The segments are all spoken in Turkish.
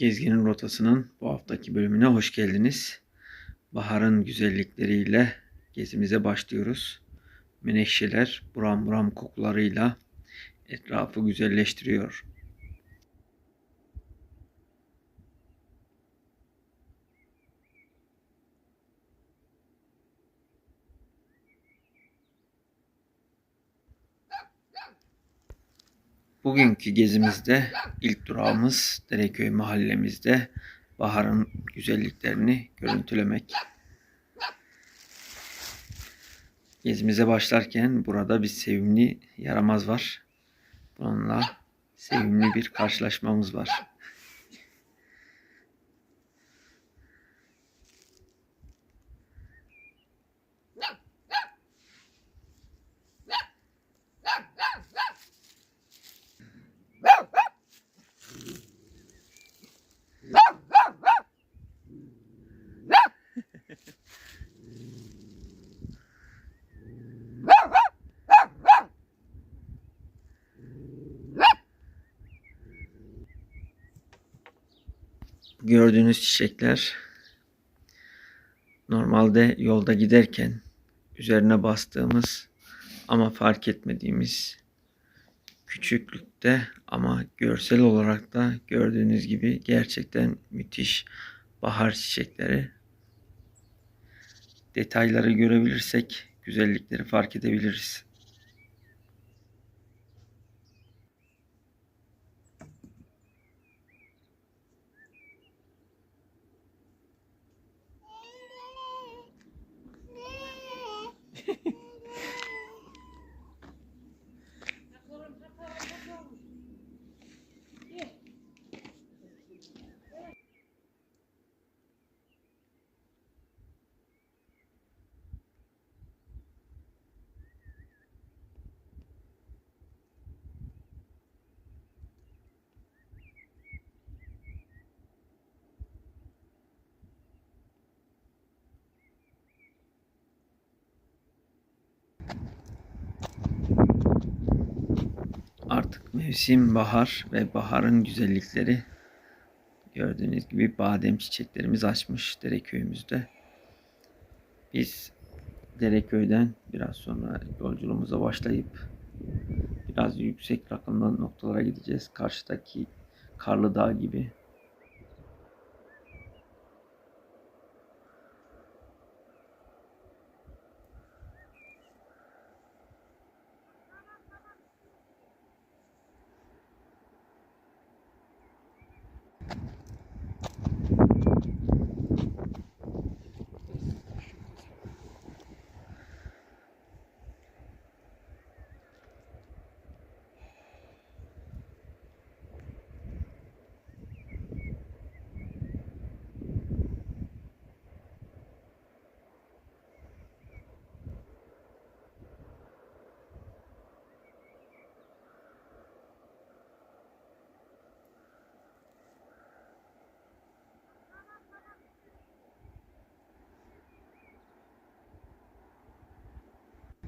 Gezginin Rotası'nın bu haftaki bölümüne hoş geldiniz. Baharın güzellikleriyle gezimize başlıyoruz. Menekşeler buram buram kokularıyla etrafı güzelleştiriyor. Bugünkü gezimizde ilk durağımız Dereköy mahallemizde baharın güzelliklerini görüntülemek. Gezimize başlarken burada bir sevimli yaramaz var. Bununla sevimli bir karşılaşmamız var. Gördüğünüz çiçekler normalde yolda giderken üzerine bastığımız ama fark etmediğimiz küçüklükte ama görsel olarak da gördüğünüz gibi gerçekten müthiş bahar çiçekleri. Detayları görebilirsek güzellikleri fark edebiliriz. Artık mevsim bahar ve baharın güzellikleri gördüğünüz gibi badem çiçeklerimiz açmış Dereköy'ümüzde. Biz Dereköy'den biraz sonra yolculuğumuza başlayıp biraz yüksek rakımlı noktalara gideceğiz. Karşıdaki Karlı Dağ gibi.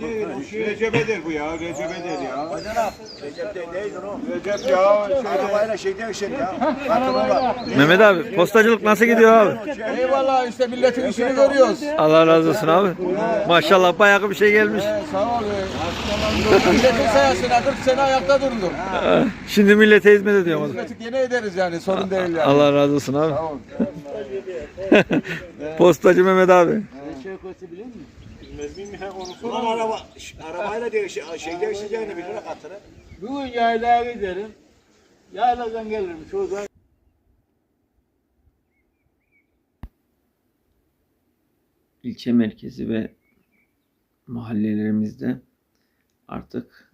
değil. O şey Recebe'dir bu ya. Recebe'dir ya. Bacanak. Recep değil neydi o? Recep ya. Şeyde. Arabayla şeyden şey ya. Mehmet abi postacılık nasıl gidiyor abi? Eyvallah işte milletin işini görüyoruz. Allah razı olsun abi. Maşallah bayağı bir şey gelmiş. Sağ ol. Milletin sayesinde 40 sene ayakta durdum. Şimdi millete hizmet zaman. Milleti gene ederiz yani sorun değil yani. Allah razı olsun abi. Postacı Mehmet abi. Ulan araba, arabayla değil şey, şey değişeceğini bir lira katırı. Bugün yaylaya giderim. Yayladan gelirim. Şuradan ilçe merkezi ve mahallelerimizde artık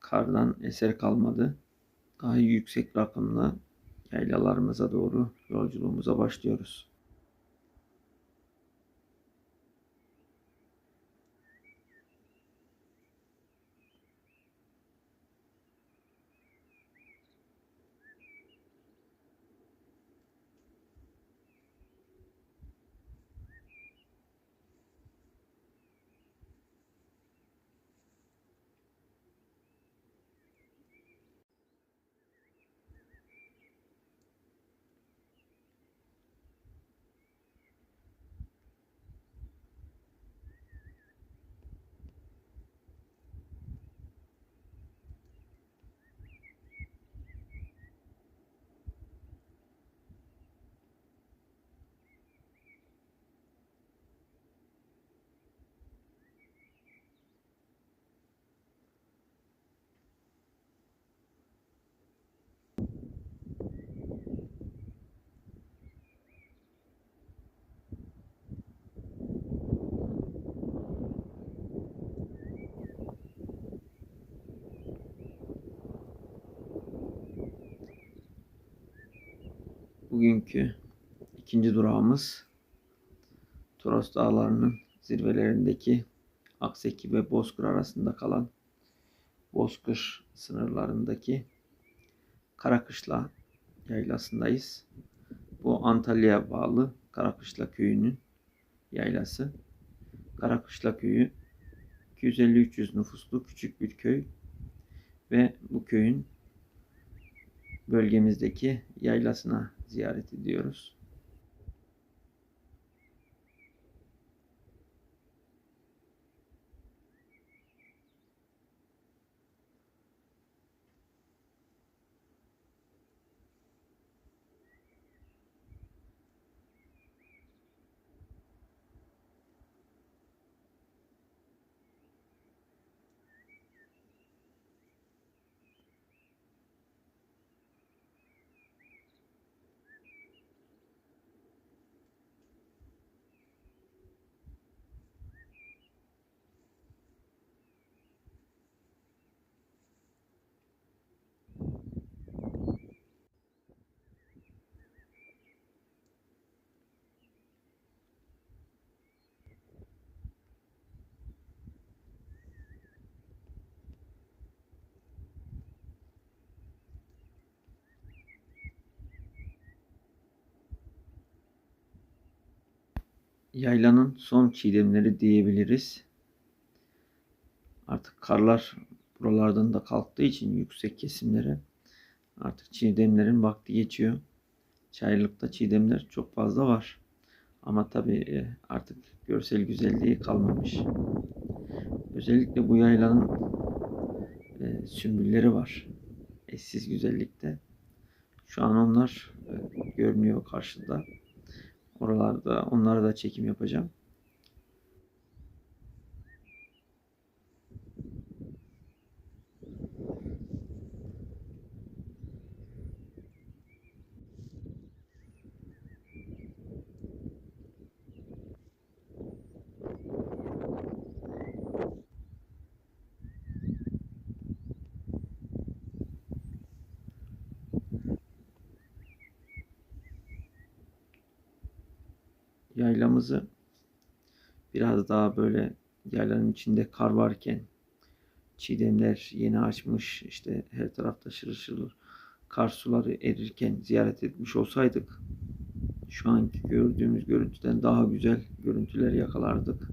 kardan eser kalmadı. Daha yüksek rakımla yaylalarımıza doğru yolculuğumuza başlıyoruz. Bugünkü ikinci durağımız Toros Dağları'nın zirvelerindeki Akseki ve Bozkır arasında kalan Bozkır sınırlarındaki Karakışla yaylasındayız. Bu Antalya'ya bağlı Karakışla köyünün yaylası. Karakışla köyü 250-300 nüfuslu küçük bir köy ve bu köyün bölgemizdeki yaylasına ziyaret ediyoruz. Yaylanın son çiğdemleri diyebiliriz. Artık karlar buralardan da kalktığı için yüksek kesimlere artık çiğdemlerin vakti geçiyor. Çayırlıkta çiğdemler çok fazla var. Ama tabii artık görsel güzelliği kalmamış. Özellikle bu yaylanın e, sümbülleri var. Eşsiz güzellikte. Şu an onlar e, görünüyor karşıda. Oralarda onlara da çekim yapacağım. Yaylamızı biraz daha böyle yaylanın içinde kar varken çiğdemler yeni açmış işte her tarafta şırıl şırıl kar suları erirken ziyaret etmiş olsaydık şu anki gördüğümüz görüntüden daha güzel görüntüler yakalardık.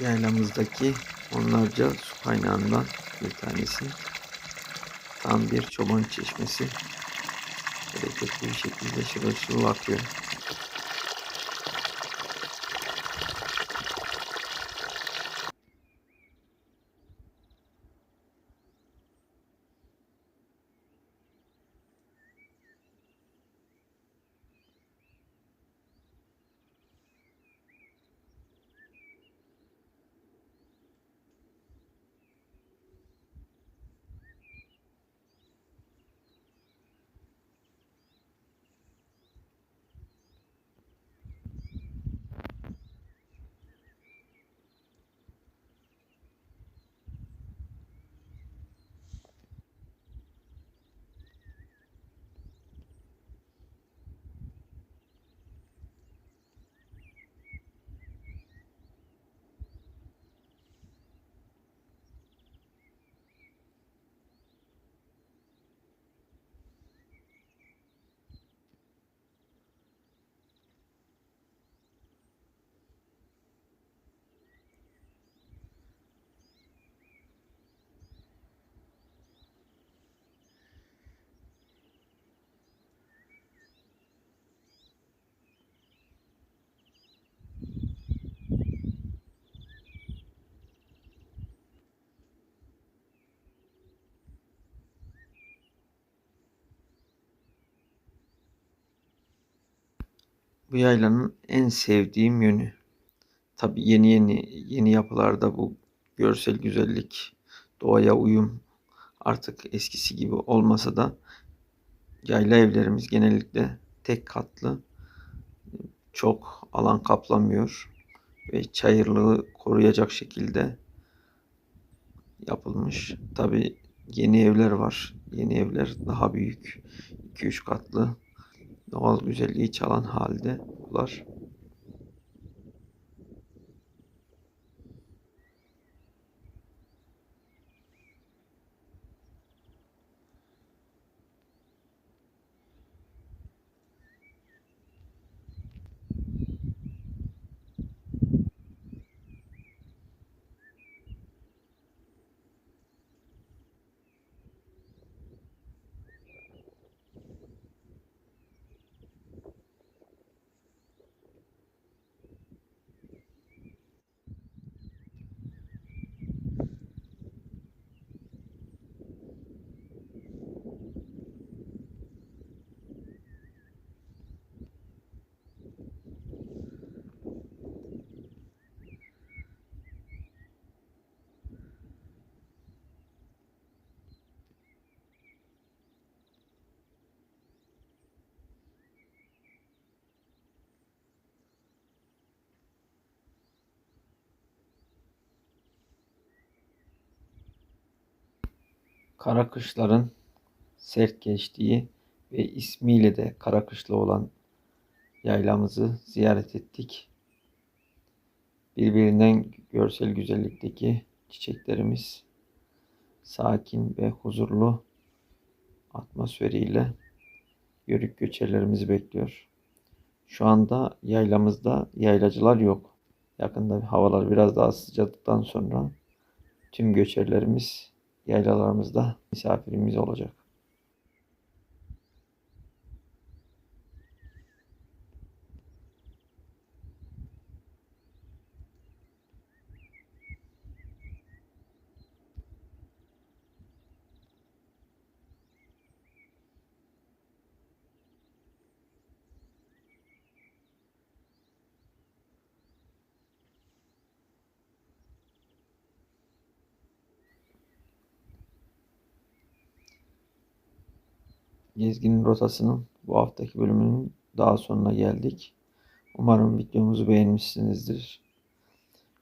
Yaylamızdaki onlarca su kaynağından bir tanesi. Tam bir çoban çeşmesi. Bereketli bir şekilde şırıl şırıl akıyor. Bu yaylanın en sevdiğim yönü. Tabii yeni yeni yeni yapılarda bu görsel güzellik, doğaya uyum artık eskisi gibi olmasa da yayla evlerimiz genellikle tek katlı. Çok alan kaplamıyor ve çayırlığı koruyacak şekilde yapılmış. Tabii yeni evler var. Yeni evler daha büyük. 2-3 katlı doğal güzelliği çalan halde bunlar. Karakışların sert geçtiği ve ismiyle de Karakışlı olan yaylamızı ziyaret ettik. Birbirinden görsel güzellikteki çiçeklerimiz sakin ve huzurlu atmosferiyle yörük göçerlerimizi bekliyor. Şu anda yaylamızda yaylacılar yok. Yakında havalar biraz daha sıcadıktan sonra tüm göçerlerimiz yaylalarımızda misafirimiz olacak. Gezginin rotasının bu haftaki bölümünün daha sonuna geldik. Umarım videomuzu beğenmişsinizdir.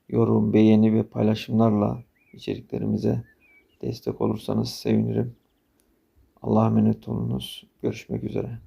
Yorum, beğeni ve paylaşımlarla içeriklerimize destek olursanız sevinirim. Allah'a emanet olunuz. Görüşmek üzere.